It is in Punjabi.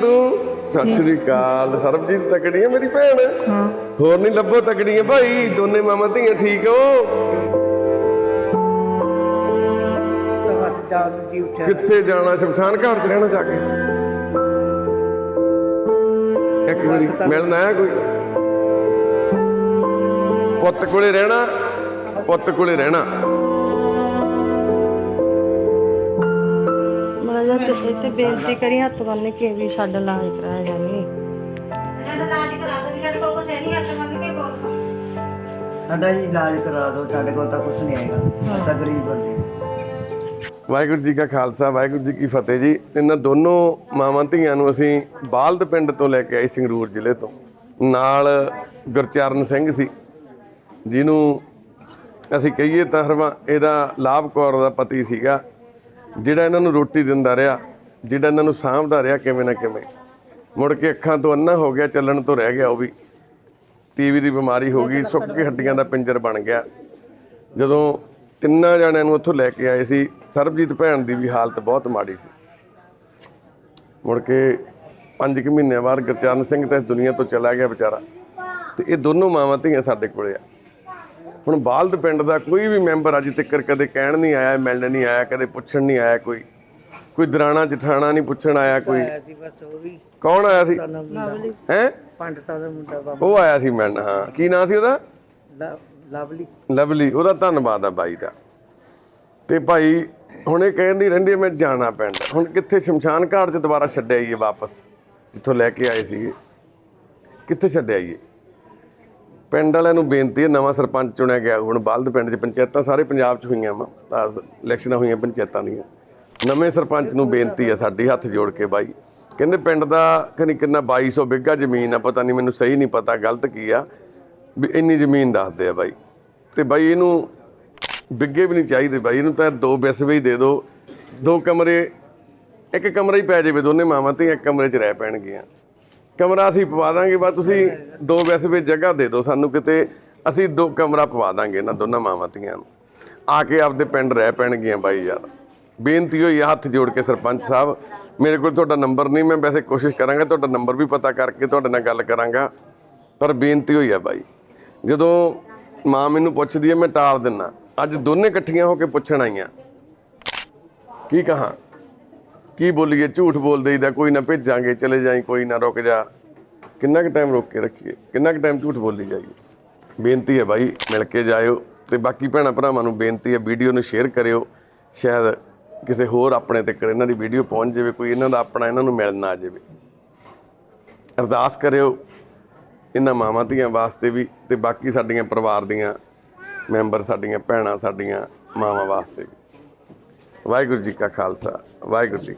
ਤੂੰ ਸਤਿ ਸ੍ਰੀ ਅਕਾਲ। ਸਰਬਜੀਤ ਤਕੜੀ ਹੈ ਮੇਰੀ ਭੈਣ। ਹਾਂ। ਹੋਰ ਨਹੀਂ ਲੱਭੋ ਤਕੜੀ ਹੈ ਭਾਈ ਦੋਨੇ ਮਾਮਾ ਧੀਆਂ ਠੀਕ ਹੋ? ਕਿੱਥੇ ਜਾਣਾ? ਸ਼ਮਸ਼ਾਨ ਘਾਟ ਚ ਰਹਿਣਾ ਜਾ ਕੇ। ਇੱਕ ਵਾਰੀ ਮਿਲਣ ਆਇਆ ਕੋਈ? ਪੁੱਤ ਕੋਲੇ ਰਹਿਣਾ ਪੁੱਤ ਕੋਲੇ ਰਹਿਣਾ। ਤੇ ਬੇਨਤੀ ਕਰੀ ਹੱਥ ਬੰਨ ਕੇ ਵੀ ਸਾਡਾ ਇਲਾਜ ਕਰਾਇਆ ਜਾਵੇ। ਸਾਡਾ ਜੀ ਇਲਾਜ ਕਰਾ ਦਿਓ ਸਾਡੇ ਕੋਲ ਤਾਂ ਕੁਝ ਨਹੀਂ ਆਏਗਾ ਤਾਂ ਗਰੀਬ ਬੰਦੇ ਵਾਹਿਗੁਰੂ ਜੀ ਕਾ ਖਾਲਸਾ ਵਾਹਿਗੁਰੂ ਜੀ ਕੀ ਫਤਿਹ ਜੀ। ਇਹਨਾਂ ਦੋਨੋਂ ਮਾਵਾਂ ਧੀਆਂ ਨੂੰ ਅਸੀਂ ਬਾਲਦ ਪਿੰਡ ਤੋਂ ਲੈ ਕੇ ਆਏ ਸੰਗਰੂਰ ਜ਼ਿਲ੍ਹੇ ਤੋਂ। ਨਾਲ ਗੁਰਚਰਨ ਸਿੰਘ ਸੀ ਜਿਹਨੂੰ ਅਸੀਂ ਕਹੀਏ ਤਾਂ ਹਰਵਾ ਇਹਦਾ ਲਾਭ ਕੌਰ ਦਾ ਪਤੀ ਸੀਗਾ ਜਿਹੜਾ ਇਹਨਾਂ ਨੂੰ ਰੋਟੀ ਦਿੰਦਾ ਰਿਹਾ। ਜਿਹੜਾ ਇਹਨਾਂ ਨੂੰ ਸਾਂਭਦਾ ਰਿਹਾ ਕਿਵੇਂ ਨਾ ਕਿਵੇਂ। ਮੁੜ ਕੇ ਅੱਖਾਂ ਤੋਂ ਅੰਨਾ ਹੋ ਗਿਆ, ਚੱਲਣ ਤੋਂ ਰਹਿ ਗਿਆ ਉਹ ਵੀ। ਟੀਵੀ ਦੀ ਬਿਮਾਰੀ ਹੋ ਗਈ, ਸੁੱਕ ਕੇ ਹੱਡੀਆਂ ਦਾ ਪਿੰਜਰ ਬਣ ਗਿਆ। ਜਦੋਂ ਤਿੰਨਾਂ ਜਣਿਆਂ ਨੂੰ ਉੱਥੋਂ ਲੈ ਕੇ ਆਏ ਸੀ, ਸਰਬਜੀਤ ਭੈਣ ਦੀ ਵੀ ਹਾਲਤ ਬਹੁਤ ਮਾੜੀ ਸੀ। ਮੁੜ ਕੇ 5 ਕੁ ਮਹੀਨਿਆਂ ਬਾਅਦ ਗੁਰਚਰਨ ਸਿੰਘ ਤਾਂ ਇਸ ਦੁਨੀਆ ਤੋਂ ਚਲਾ ਗਿਆ ਵਿਚਾਰਾ। ਤੇ ਇਹ ਦੋਨੋਂ ਮਾਵਾਂ ਧੀਆਂ ਸਾਡੇ ਕੋਲੇ ਆ। ਹੁਣ ਬਾਲਦ ਪਿੰਡ ਦਾ ਕੋਈ ਵੀ ਮੈਂਬਰ ਅੱਜ ਤੱਕ ਕਦੇ ਕਹਿਣ ਨਹੀਂ ਆਇਆ, ਮਿਲਣ ਨਹੀਂ ਆਇਆ, ਕਦੇ ਪੁੱਛਣ ਨਹੀਂ ਆਇਆ ਕੋਈ। ਕੋਈ ਦਰਾਣਾ ਜਠਾਣਾ ਨਹੀਂ ਪੁੱਛਣ ਆਇਆ ਕੋਈ? ਸੀ ਬਸ ਉਹ ਵੀ ਕੌਣ ਆਇਆ ਸੀ? ਲਵਲੀ। ਹੈ? ਪੰਡਤਾਂ ਦਾ ਮੁੰਡਾ ਬਾਬਾ। ਉਹ ਆਇਆ ਸੀ ਮਿਲਣ ਹਾਂ। ਕੀ ਨਾਂ ਸੀ ਉਹਦਾ? ਲਵਲੀ। ਲਵਲੀ ਉਹਦਾ ਧੰਨਵਾਦ ਆ ਬਾਈ ਦਾ। ਤੇ ਭਾਈ ਹੁਣ ਇਹ ਕਹਿੰਦੀ ਰਹਿੰਦੀ ਆ, ਮੈਂ ਜਾਣਾ ਪਿੰਡ। ਹੁਣ ਕਿੱਥੇ ਸ਼ਮਸ਼ਾਨ ਘਾਟ 'ਚ ਦੁਬਾਰਾ ਛੱਡ ਆਈਏ ਵਾਪਸ? ਜਿੱਥੋਂ ਲੈ ਕੇ ਆਏ ਸੀਗੇ। ਕਿੱਥੇ ਛੱਡ ਆਈਏ? ਪਿੰਡ ਵਾਲਿਆਂ ਨੂੰ ਬੇਨਤੀ ਹੈ ਨਵਾਂ ਸਰਪੰਚ ਚੁਣਿਆ ਗਿਆ। ਹੁਣ ਬਲਦ ਪਿੰਡ 'ਚ ਪੰਚਾਇਤਾਂ ਸਾਰੇ ਪੰਜਾਬ 'ਚ ਹੋਈਆਂ ਵਾ। ਇਲੈਕਸ਼ਨਾਂ ਹੋਈਆਂ ਪੰਚਾਇਤਾਂ ਦੀਆਂ। ਨਵੇਂ ਸਰਪੰਚ ਨੂੰ ਬੇਨਤੀ ਹੈ ਸਾਡੀ ਹੱਥ ਜੋੜ ਕੇ ਬਾਈ। ਕਹਿੰਦੇ ਪਿੰਡ ਦਾ ਖਨੀ ਕਿੰਨਾ 2200 ਬਿੱਗਾ ਜ਼ਮੀਨ ਆ ਪਤਾ ਨਹੀਂ ਮੈਨੂੰ ਸਹੀ ਨਹੀਂ ਪਤਾ ਗਲਤ ਕੀ ਆ। ਵੀ ਇੰਨੀ ਜ਼ਮੀਨ ਦੱਸਦੇ ਆ ਬਾਈ। ਤੇ ਬਾਈ ਇਹਨੂੰ ਬਿੱਗੇ ਵੀ ਨਹੀਂ ਚਾਹੀਦੇ ਬਾਈ ਇਹਨੂੰ ਤਾਂ ਦੋ ਬਿਸਵੇ ਹੀ ਦੇ ਦਿਓ ਦੋ ਕਮਰੇ ਇੱਕ ਕਮਰਾ ਹੀ ਪੈ ਜਾਵੇ ਦੋਨੇ ਮਾਵਾਂ ਤੇ ਇੱਕ ਕਮਰੇ 'ਚ ਰਹਿ ਪੈਣਗੀਆਂ। ਕਮਰਾ ਅਸੀਂ ਪਵਾ ਦਾਂਗੇ ਬਸ ਤੁਸੀਂ ਦੋ ਬਿਸਵੇ ਜਗ੍ਹਾ ਦੇ ਦਿਓ ਸਾਨੂੰ ਕਿਤੇ। ਅਸੀਂ ਦੋ ਕਮਰਾ ਪਵਾ ਦਾਂਗੇ ਇਹਨਾਂ ਦੋਨਾਂ ਮਾਵਾਂ ਧੀਆਂ ਨੂੰ। ਆ ਕੇ ਆਪਦੇ ਪਿੰਡ ਰਹਿ ਪੈਣਗੀਆਂ ਬਾਈ ਯਾਰ। ਬੇਨਤੀ ਹੋਈ ਆ ਹੱਥ ਜੋੜ ਕੇ ਸਰਪੰਚ ਸਾਹਿਬ, ਮੇਰੇ ਕੋਲ ਤੁਹਾਡਾ ਨੰਬਰ ਨਹੀਂ, ਮੈਂ ਵੈਸੇ ਕੋਸ਼ਿਸ਼ ਕਰਾਂਗਾ ਤੁਹਾਡਾ ਨੰਬਰ ਵੀ ਪਤਾ ਕਰਕੇ ਤੁਹਾਡੇ ਨਾਲ ਗੱਲ ਕਰਾਂਗਾ, ਪਰ ਬੇਨਤੀ ਹੋਈ ਆ ਬਾਈ, ਜਦੋਂ ਮਾਂ ਮੈਨੂੰ ਪੁੱਛਦੀ ਹੈ ਮੈਂ ਟਾਲ ਦਿੰਨਾ, ਅੱਜ ਦੋਨੇ ਇਕੱਠੀਆਂ ਹੋ ਕੇ ਪੁੱਛਣ ਆਈਆਂ। ਕੀ ਕਹਾਂ? ਕੀ ਬੋਲੀਏ? ਝੂਠ ਬੋਲ ਦੇਈਦਾ, ਕੋਈ ਨਾ ਭੇਜਾਂਗੇ, ਚਲੇ ਜਾਈ, ਕੋਈ ਨਾ ਰੁਕ ਜਾ। ਕਿੰਨਾ ਕੁ ਟਾਈਮ ਰੋਕ ਕੇ ਰੱਖੀਏ? ਕਿੰਨਾ ਕੁ ਟਾਈਮ ਝੂਠ ਬੋਲੀ ਜਾਈਏ? ਬੇਨਤੀ ਹੈ ਬਾਈ, ਮਿਲ ਕੇ ਜਾਇਓ, ਤੇ ਬਾਕੀ ਭੈਣਾਂ ਭਰਾਵਾਂ ਨੂੰ ਬੇਨਤੀ ਹੈ ਵੀਡੀਓ ਨੂੰ ਸ਼ੇਅਰ ਕਰਿਓ, ਸ਼ਾਇਦ ਕਿਸੇ ਹੋਰ ਆਪਣੇ ਤੱਕ ਇਹਨਾਂ ਦੀ ਵੀਡੀਓ ਪਹੁੰਚ ਜਾਵੇ, ਕੋਈ ਇਹਨਾਂ ਦਾ ਆਪਣਾ ਇਹਨਾਂ ਨੂੰ ਮਿਲਣ ਨਾ ਜਾਵੇ। ਅਰਦਾਸ ਕਰਿਓ ਇਹਨਾਂ ਮਾਵਾਂ ਧੀਆਂ ਵਾਸਤੇ ਵੀ ਤੇ ਬਾਕੀ ਸਾਡੀਆਂ ਪਰਿਵਾਰ ਦੀਆਂ ਮੈਂਬਰ ਸਾਡੀਆਂ, ਭੈਣਾਂ ਸਾਡੀਆਂ ਮਾਵਾਂ ਵਾਸਤੇ ਵੀ। ਵਾਹਿਗੁਰੂ ਜੀ ਕਾ ਖਾਲਸਾ, ਵਾਹਿਗੁਰੂ ਜੀ